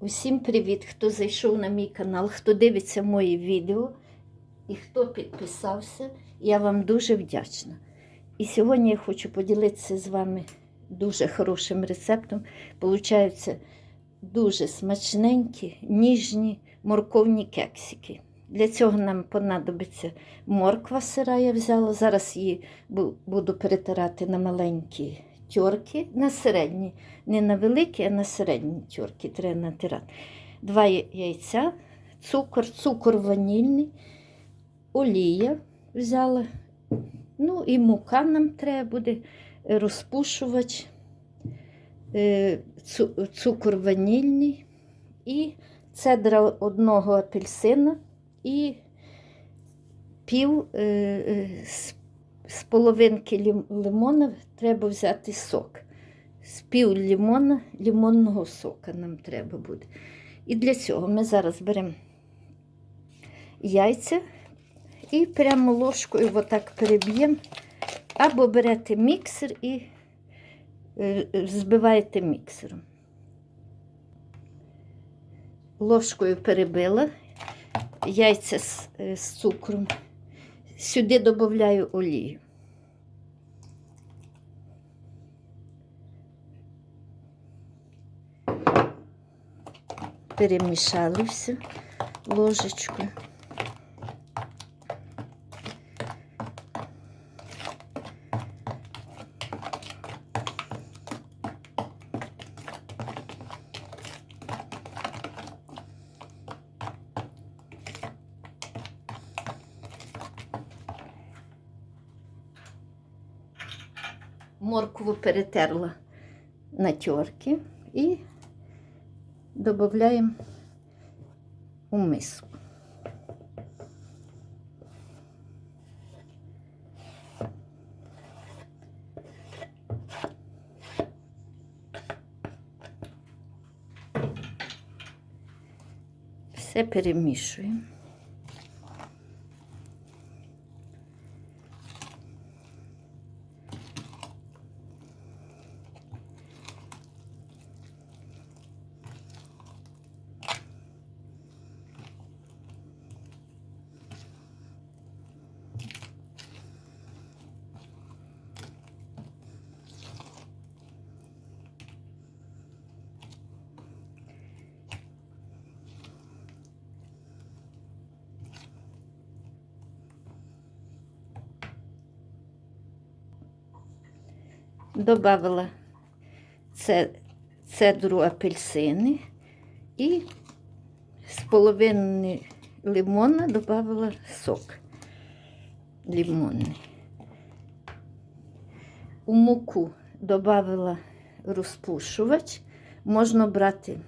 Усім привіт, хто зайшов на мій канал, хто дивиться мої відео і хто підписався. Я вам дуже вдячна. І сьогодні я хочу поділитися з вами дуже хорошим рецептом. Получаються дуже смачненькі, ніжні морковні кексики. Для цього нам понадобиться морква сира, я взяла. Зараз її буду перетирати на маленькі тьорки, на середні. Не на великі, а на середні тьорки треба натирати. Два яйця, цукор, цукор ванільний, олія взяла. Ну і мука нам треба буде, е, розпушувач, е, цукор ванільний і цедра одного апельсина і пів е, з, половинки лимона треба взяти сок. З пів лимона, лимонного сока нам треба буде. І для цього ми зараз беремо яйця і прямо ложкою отак переб'ємо. Або берете міксер і е, е, збиваєте міксером. Ложкою перебила яйця з, е, з цукром. Сюди додаю олію. Перемішали все ложечкою. Моркву перетерла на терки і додаємо у миску. Все перемішуємо. Добавила цедру апельсини і з половини лимона додавала сок лимонний. У муку додавала розпушувач. Можна брати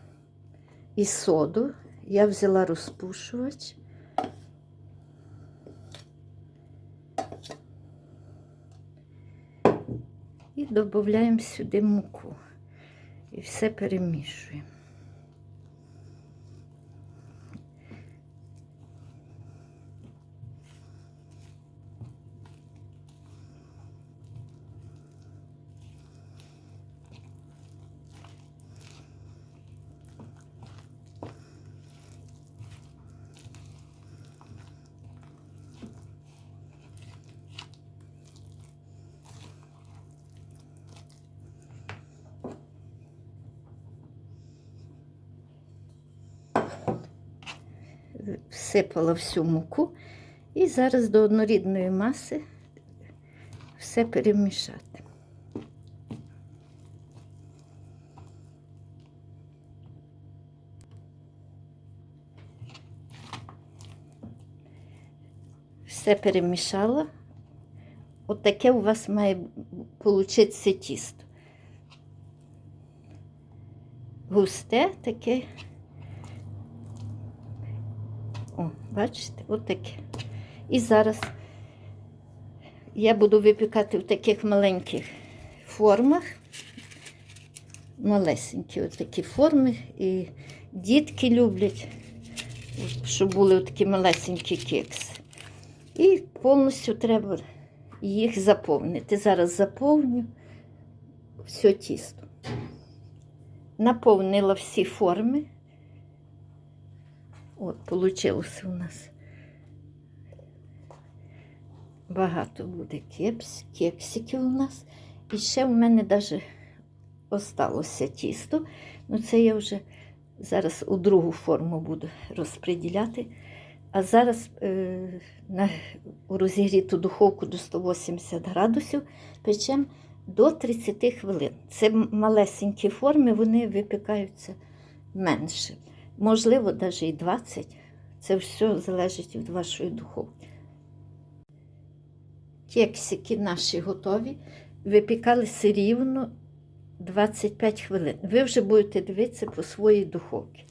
і соду. Я взяла розпушувач. Додаємо сюди муку. І все перемішуємо. Всипала всю муку і зараз до однорідної маси все перемішати. Все перемішала. От у вас має получитися тісто. Густе таке. О, бачите, отаке. І зараз я буду випікати в таких маленьких формах. Малесенькі отакі форми. І дітки люблять, щоб були такі малесенькі кекси. І повністю треба їх заповнити. Зараз заповню все тісто. Наповнила всі форми От, вийшло у нас. Багато буде кепс, кексиків у нас. І ще в мене навіть осталося тісто. Ну, це я вже зараз у другу форму буду розподіляти. А зараз е, на, у розігріту духовку до 180 градусів печемо до 30 хвилин. Це малесенькі форми, вони випікаються менше. Можливо, навіть і 20. Це все залежить від вашої духовки. Кексики наші готові. Випікалися рівно 25 хвилин. Ви вже будете дивитися по своїй духовці.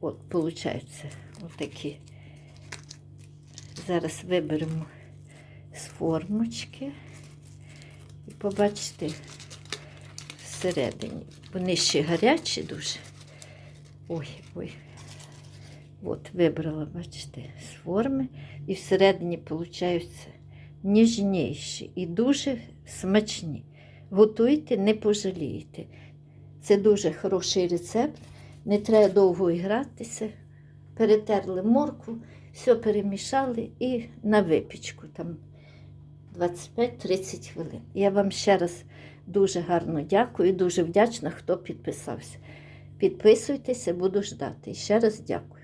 От, виходить, отакі. Зараз виберемо з формочки і побачите всередині. Вони ще гарячі дуже. Ой, ой. От, вибрала, бачите, з форми. І всередині, виходить, ніжніші і дуже смачні. Готуйте, не пожалієте. Це дуже хороший рецепт. Не треба довго гратися. Перетерли моркву, все перемішали і на випічку там 25-30 хвилин. Я вам ще раз дуже гарно дякую, дуже вдячна, хто підписався. Підписуйтеся, буду ждати. І ще раз дякую.